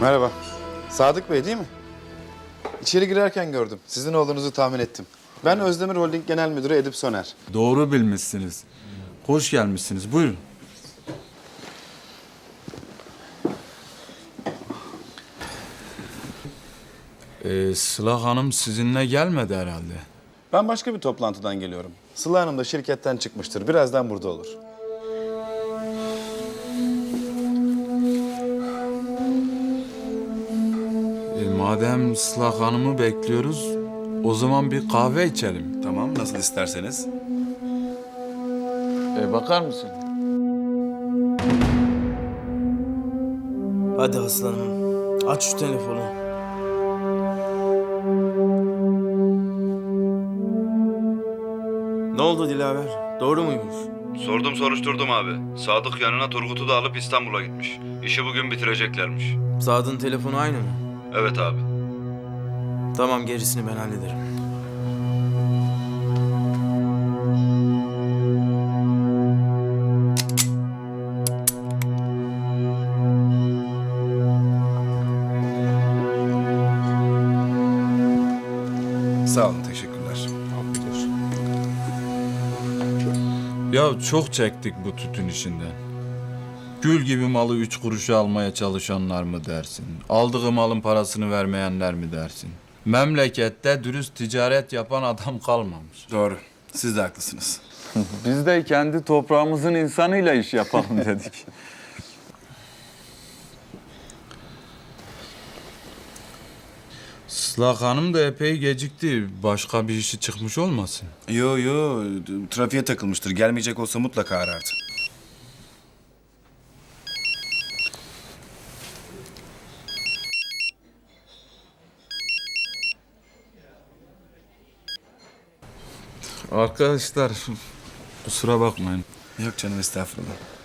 Merhaba. Sadık Bey değil mi? İçeri girerken gördüm. Sizin oğlunuzu tahmin ettim. Ben Özdemir Holding Genel Müdürü Edip Soner. Doğru bilmişsiniz. Hoş gelmişsiniz. Buyurun. Ee, Sıla Hanım sizinle gelmedi herhalde. Ben başka bir toplantıdan geliyorum. Sıla Hanım da şirketten çıkmıştır. Birazdan burada olur. Madem Sıla Hanım'ı bekliyoruz, o zaman bir kahve içelim. Tamam, nasıl isterseniz. E, bakar mısın? Hadi aslanım. Aç şu telefonu. Ne oldu Dilaver? Doğru muymuş? Sordum soruşturdum abi. Sadık yanına Turgut'u da alıp İstanbul'a gitmiş. İşi bugün bitireceklermiş. Sadık'ın telefonu aynı mı? Evet abi. Tamam gerisini ben hallederim. Sağ olun, teşekkürler. Ya çok çektik bu tütün işinden. Gül gibi malı üç kuruşa almaya çalışanlar mı dersin? Aldığı malın parasını vermeyenler mi dersin? Memlekette dürüst ticaret yapan adam kalmamış. Doğru. Siz de haklısınız. Biz de kendi toprağımızın insanıyla iş yapalım dedik. Sıla Hanım da epey gecikti. Başka bir işi çıkmış olmasın? Yo yo, trafiğe takılmıştır. Gelmeyecek olsa mutlaka arardı. Arkadaşlar kusura bakmayın. Yok canım, estağfurullah.